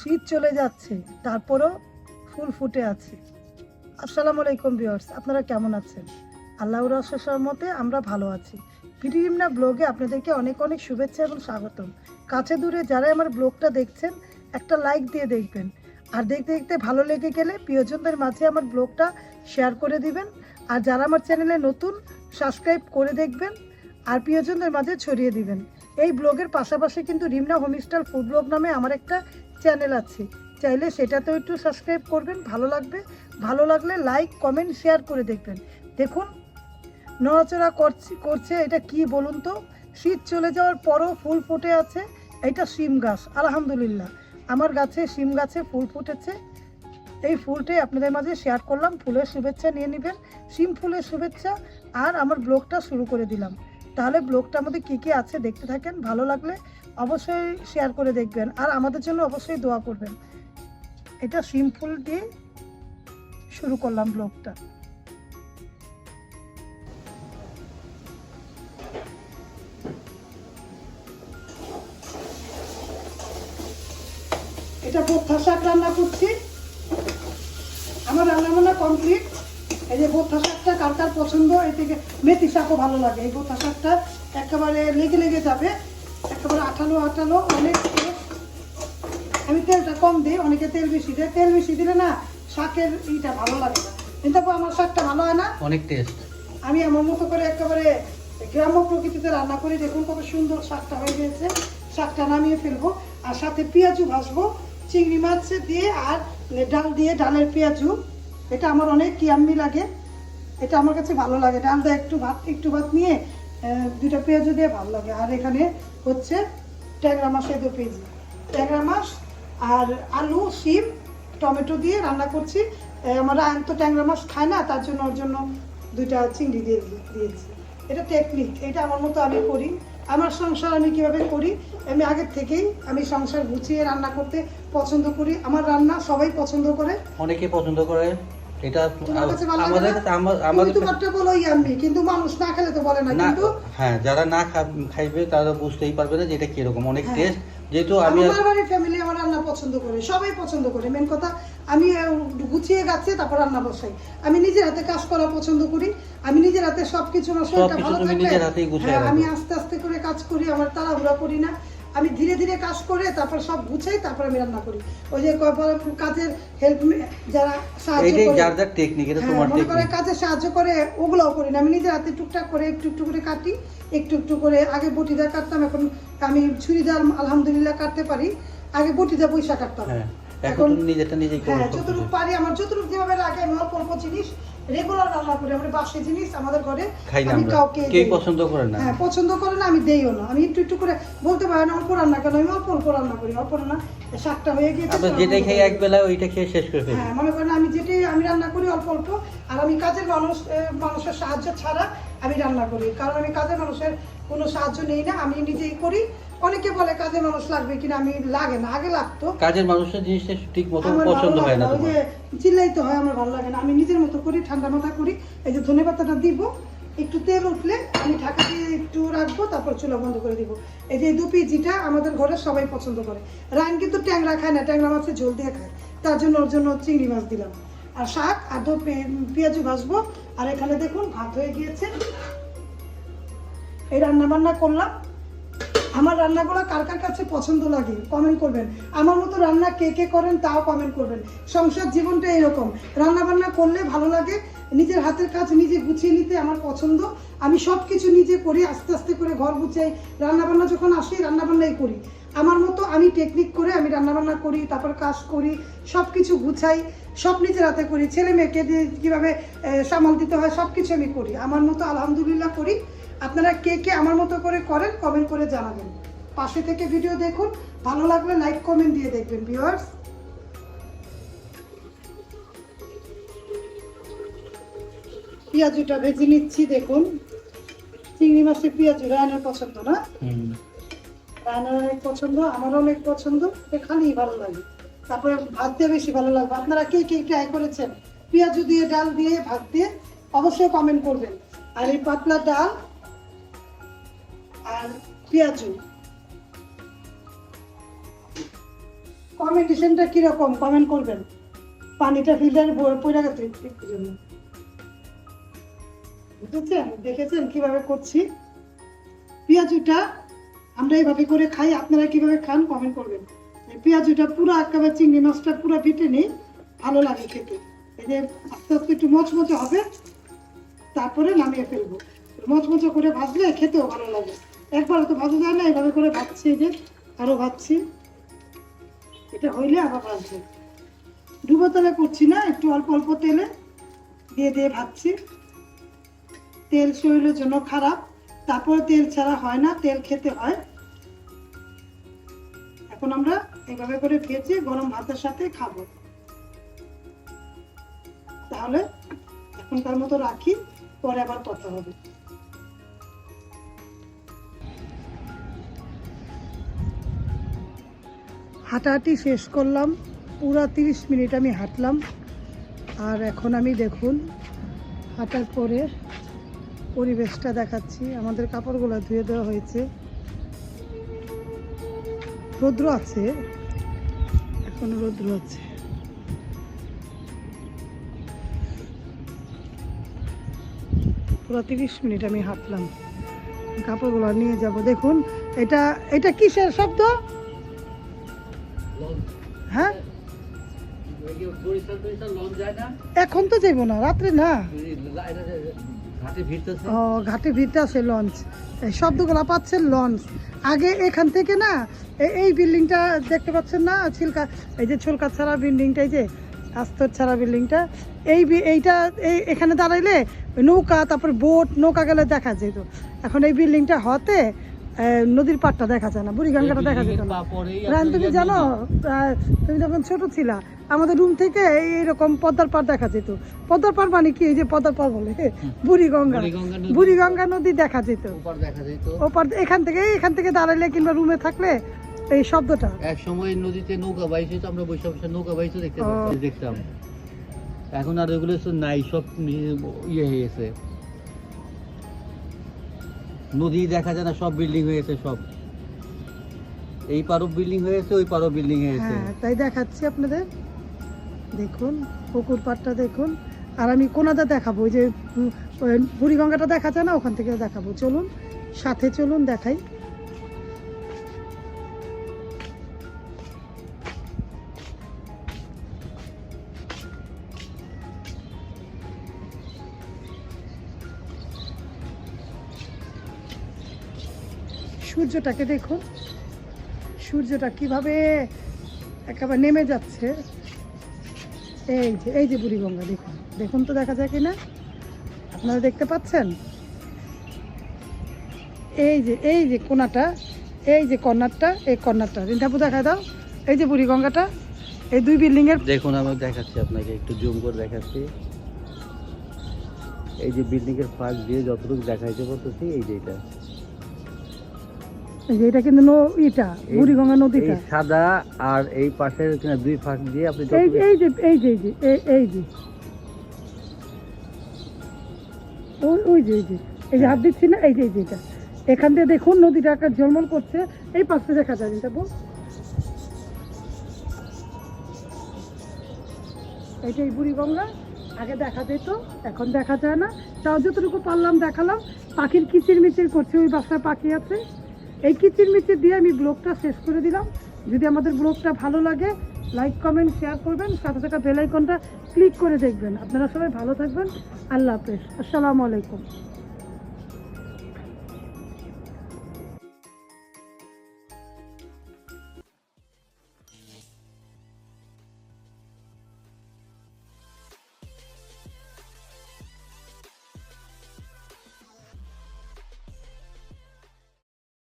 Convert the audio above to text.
শীত চলে যাচ্ছে, তারপরও ফুল ফুটে আছে। আসসালামু আলাইকুম ভিউয়ার্স, আপনারা কেমন আছেন? আল্লাহর অশেষর মতে আমরা ভালো আছি। পিটিরিমনা ব্লগে আপনাদেরকে অনেক অনেক শুভেচ্ছা এবং স্বাগতম। কাছে দূরে যারা আমার ব্লগটা দেখছেন, একটা লাইক দিয়ে দেখবেন। আর দেখতে দেখতে ভালো লেগে গেলে প্রিয়জনদের মাঝে আমার ব্লগটা শেয়ার করে দিবেন। আর যারা আমার চ্যানেলে নতুন, সাবস্ক্রাইব করে দেখবেন আর প্রিয়জনদের মাঝে ছড়িয়ে দিবেন। এই ব্লগের পাশাপাশি কিন্তু রিমনা হোমস্টাইল ফুড ব্লগ নামে আমার একটা চ্যানেল আছে। চাইলে সেটাতেও একটু সাবস্ক্রাইব করবেন, ভালো লাগবে। ভালো লাগলে লাইক কমেন্ট শেয়ার করে দেখবেন। দেখুন, নড়াচড়া করছে করছে এটা কি বলুন তো? শীত চলে যাওয়ার পরও ফুল ফুটে আছে। এটা শিম গাছ, আলহামদুলিল্লাহ। আমার গাছে শিম গাছে ফুল ফুটেছে। এই ফুলটাই আপনাদের মাঝে শেয়ার করলাম। ফুলের শুভেচ্ছা নিয়ে নেবেন। শিম ফুলের শুভেচ্ছা। আর আমার ব্লগটা শুরু করে দিলাম। তাহলে ব্লগটা আমাদের কী কী আছে দেখতে থাকেন। ভালো লাগলে অবশ্যই শেয়ার করে দেখবেন। আর আমাদের জন্য অবশ্যই দোয়া করবেন। এটা শিম ফুল দিয়ে শুরু করলাম ব্লগটা এটা বোথা শাক রান্না করছি। আমার রান্না বান্না কমপ্লিট এই যে বোথা শাকটা কার কার পছন্দ এই থেকে মেথি শাকও ভালো লাগে। এই বোথা শাকটা একেবারে লেগে লেগে যাবে। একেবারে আঠালো আঠালো অনেক আমি তেলটা কম দিই অনেকে তেল বেশি দেয়। তেল বেশি দিলে না শাকের ইটা ভালো লাগে না। কিন্তু আমার শাকটা ভালো হয় না। অনেক টেস্ট আমি আমার মতো করে একেবারে গ্রাম্য প্রকৃতিতে রান্না করি দেখুন কত সুন্দর শাকটা হয়ে গেছে। শাকটা নামিয়ে ফেলব আর সাথে পেঁয়াজু ভাজবো। চিংড়ি মাছ দিয়ে আর ডাল দিয়ে ডালের পেঁয়াজু। এটা আমার অনেক ইয়াম্মি লাগে। এটা আমার কাছে ভালো লাগে। ডালটা একটু ভাত একটু ভাত নিয়ে দুটা পেঁয়াজু দিয়ে ভালো লাগে। আর এখানে হচ্ছে ট্যাংরা মাছের দু পেঁয়াজি। ট্যাংরা মাছ আর আলু, শিম, টমেটো দিয়ে রান্না করছি। আমার আয়ন তো ট্যাংরা মাছ খায় না, তার জন্য ওর জন্য দুইটা চিংড়ি দিয়ে দিয়েছি। এটা টেকনিক এটা আমার মতো আমি করি। আমার সংসার আমি কীভাবে করি? আমি আগের থেকেই আমি সংসার গুছিয়ে রান্না করতে পছন্দ করি। আমার রান্না সবাই পছন্দ করে। অনেকে পছন্দ করে। এটা আমাদের আমাদের কিন্তু মানুষ না খেলে তো বলে না কিন্তু হ্যাঁ যারা না খাইবে তারা বুঝতেই পারবে না যে এটা কীরকম। অনেক হ্যাঁ। টেস্ট যেহেতু আমি আমার বাড়ির ফ্যামিলি আমার রান্না পছন্দ করে সবাই পছন্দ করে। মেন কথা আমি গুছিয়ে গাছে তারপর রান্না বসাই। আমি নিজের হাতে কাজ করা পছন্দ করি। আমি নিজের হাতে সবকিছু আমার শরীরটা ভালো থাকলে হ্যাঁ, আমি আস্তে আস্তে করে কাজ করি আমার তাড়াহুড়া করি না। আমি ধীরে ধীরে কাজ করে তারপর সব গুছাই তারপর আমি রান্না করি। ওই যে কাজের হেল্প যারা সাহায্য করে টেকনিক এটা হ্যাঁ, তোমার মনে করে কাজে সাহায্য করে ওগুলোও করি না। আমি নিজের হাতে টুকটাক করে একটু একটু করে কাটি একটু একটু করে আগে বটিদার কাটতাম এখন আমি ছুরিদার আলহামদুলিল্লাহ কাটতে পারি আগে বটিদার পয়সা কাটতাম। হ্যাঁ এখন নিজেরটা নিজেই হ্যাঁ যতটুকু পারি আমার যতটুকু যেভাবে লাগে আমি অল্প অল্প জিনিস রেগুলার রান্না করি আমরা বাসি জিনিস আমাদের ঘরে আমি কাউকে কেউ পছন্দ করে না? হ্যাঁ পছন্দ করে না আমি দেইও না। আমি একটু একটু করে বলতে পারি না অল্প রান্না কেন? আমি অল্প অল্প রান্না করি অল্প না শাকটা হয়ে গিয়েছে আপনি যেটা খেয়ে এক বেলা ওইটা খেয়ে শেষ করে ফেলি হ্যাঁ মনে করেন আমি যেটাই আমি রান্না করি অল্প অল্প আর আমি কাজের মানুষ মানুষের সাহায্য ছাড়া আমি রান্না করি কারণ আমি কাজের মানুষের কোনো সাহায্য নেই না আমি নিজেই করি। অনেকে বলে কাজের মানুষ লাগবে কিনা আমি লাগে না আগে লাগতো। কাজের মানুষের জিনিসটা ঠিক মতো পছন্দ হয় না ওই যে চিল্লাইতে হয় আমার ভালো লাগে না। আমি নিজের মতো করি ঠান্ডা মাথা করি এই যে ধনে পাতাটা দিব একটু তেল উঠলে আমি ঢাকা দিয়ে একটু রাখব তারপর চুলা বন্ধ করে দিব। এই যে দু পিজিটা আমাদের ঘরে সবাই পছন্দ করে। রান কিন্তু ট্যাংরা খায় না ট্যাংরা মাছের ঝোল দিয়ে খায়। তার জন্য ওর জন্য চিংড়ি মাছ দিলাম। আর শাক আর দু পে- পেঁয়াজু ভাজবো আর এখানে দেখুন, ভাত হয়ে গিয়েছে। এই রান্না বান্না করলাম। আমার রান্নাগুলো কার কার কাছে পছন্দ লাগে কমেন্ট করবেন। আমার মতো রান্না কে কে করেন তাও কমেন্ট করবেন। সংসার জীবনটা এরকম। রান্না বান্না করলে ভালো লাগে, নিজের হাতের কাজ নিজে গুছিয়ে নিতে আমার পছন্দ। আমি সব কিছু নিজে করি, আস্তে আস্তে করে ঘর গুছাই। রান্না বান্না যখন আসি রান্না বান্নাই করি। আমার মতো আমি টেকনিক করে আমি রান্না বান্না করি, তারপর কাজ করি সব কিছু গুছাই, সব নিজের হাতে করি। ছেলে মেয়েকে দিয়ে কীভাবে সামাল দিতে হয় সব কিছু আমি করি। আমার মতো আলহামদুলিল্লাহ করি। আপনারা কে কে আমার মতো করে করেন কমেন্ট করে জানাবেন। পাশে থেকে ভিডিও দেখুন। ভালো লাগলে লাইক কমেন্ট দিয়ে দেখবেন ভিউয়ার্স পেঁয়াজুটা ভেজে নিচ্ছি, দেখুন। চিংড়ি মাছের পেঁয়াজু রায়নের পছন্দ না? হুম। অনেক পছন্দ আমার অনেক পছন্দ খালি ভালো লাগে। তারপরে ভাত দিয়ে বেশি ভালো লাগবে। আপনারা কে কে ট্রাই করেছেন? পেঁয়াজু দিয়ে, ডাল দিয়ে, ভাত দিয়ে, অবশ্যই কমেন্ট করবেন। আর এই পাতলা ডাল আর পেঁয়াজু। কমেন্টেশনটা কীরকম? কমেন্ট করবেন। পানিটা ফিল্টারে পড়ে গেছে। বুঝেছেন? দেখেছেন কীভাবে করছি? পেঁয়াজুটা আমরা এইভাবে করে খাই, আপনারা কীভাবে খান কমেন্ট করবেন। পেঁয়াজুটা পুরো একেবারে চিংড়ি মাছটা পুরো বেটে নেই ভালো লাগে খেতে। এই যে আস্তে আস্তে একটু মচমচে হবে, তারপরে নামিয়ে ফেলব। মচমচে করে ভাজলে খেতেও ভালো লাগে। একবার তো ভাজা যায় না এইভাবে করে ভাজছি যে আরও ভাজছি। এটা হইলে আবার ভাজবো। ডুবো তেলে করছি না, একটু অল্প অল্প তেলে দিয়ে দিয়ে ভাজছি। তেল শরীরের জন্য খারাপ, তারপরে তেল ছাড়া হয় না, তেল খেতে হয়। এখন আমরা এইভাবে করে ভেজে গরম ভাতের সাথে খাব। তাহলে এখনকার মতো রাখি, পরে আবার কথা হবে। হাঁটাহাঁটি শেষ করলাম, পুরা তিরিশ মিনিট আমি হাঁটলাম। আর এখন আমি দেখুন, হাঁটার পরে পরিবেশটা দেখাচ্ছি। আমাদের কাপড়গুলো ধুয়ে দেওয়া হয়েছে। রৌদ্র আছে এখন রৌদ্র আছে। পুরো তিরিশ মিনিট আমি হাঁটলাম। কাপড়গুলো নিয়ে যাব। দেখুন এটা এটা কিসের শব্দ? হ্যাঁ? এখন তো যাইবো না রাত্রে না? ঘাটে ভিড়তে আছে লঞ্চ। এই শব্দগুলো পাচ্ছেন লঞ্চ। আগে এখান থেকে না এই বিল্ডিংটা দেখতে পাচ্ছেন না? ছিলকা এই যে ছলকা ছাড়া বিল্ডিংটা এই যে আস্তর ছাড়া বিল্ডিংটা এই এইটা এই এখানে দাঁড়াইলে নৌকা তারপর বোট নৌকা গেলে দেখা যেত। এখন এই বিল্ডিংটা হতে নদীর পাড়টা দেখা যায় না বুড়িগঙ্গাটা দেখা যেত না। রান তুমি জানো তুমি যখন ছোট ছিলা আমাদের রুম থেকে এই- এইরকম পদ্মার পাড় দেখা যেত। পদ্মার পাড় মানে কি? এই যে পদ্মার পাড় বলে। বুড়িগঙ্গা। বুড়িগঙ্গা নদী। দেখা যেত। দেখা যেত। ও পার এখান থেকে এখান থেকে দাঁড়াইলে কিংবা রুমে থাকলে এই শব্দটা। এক সময় নদীতে নৌকা বাইছে তো আমরা বৈশাখ নৌকা বাইছে দেখতে দেখতাম। এখন আর ওইগুলো নাই সব ইয়ে হয়ে গেছে। নদী দেখা যায় না সব বিল্ডিং হয়েছে সব। এই পারও বিল্ডিং হয়েছে ওই পারও বিল্ডিং হয়েছে হ্যাঁ তাই দেখাচ্ছি আপনাদের। দেখুন পুকুর পাড়টা দেখুন, আর আমি কোনাটা দেখাবো, ওই যে বুড়িগঙ্গাটা দেখা যায় না, ওখান থেকে দেখাবো। চলুন, সাথে চলুন, দেখাই। সূর্যটাকে দেখুন, সূর্যটা কীভাবে একেবারে নেমে যাচ্ছে। এই যে এই যে বুড়িগঙ্গা দেখুন। দেখুন তো দেখা যায় কিনা? আপনারা দেখতে পাচ্ছেন? এই যে এই যে কোনাটা, এই যে কর্নারটা, এই কর্নারটা। রিন্ধাপু দেখা দাও। এই যে বুড়িগঙ্গাটা এই দুই বিল্ডিং এর দেখুন, আমি দেখাচ্ছি আপনাকে, একটু জুম করে দেখাচ্ছি। এই যে বিল্ডিং এর ফাঁক দিয়ে যতটুকু দেখাইতে পারতেছি এই যে এটা। এটা কিন্তু নো ইটা বুড়িগঙ্গা নদীটা। সাদা আর এই কিনা দুই ফাঁক দিয়ে আপনি এই যে এই যে এই যে এই- যে ওই ওই যে এই যে। এই যে হাত দিচ্ছি না এই যে এই যে এটা। এখান থেকে দেখুন নদীটা একটা ঝলমল করছে। এই পাশে দেখা যায় এটা বল। এইটা এই বুড়িগঙ্গা আগে দেখা যেত এখন দেখা যায় না। তাও যতটুকু পারলাম দেখালাম। পাখির কিচির মিচির করছে ওই বাসায় পাখি আছে। এই কিচির মিচির দিয়ে আমি ব্লগটা শেষ করে দিলাম। যদি আমাদের ব্লগটা ভালো লাগে লাইক কমেন্ট শেয়ার করবেন, সাথে সাথে বেলাইকনটা ক্লিক করে দেখবেন। আপনারা সবাই ভালো থাকবেন। আল্লাহ হাফেজ। আসসালামু আলাইকুম।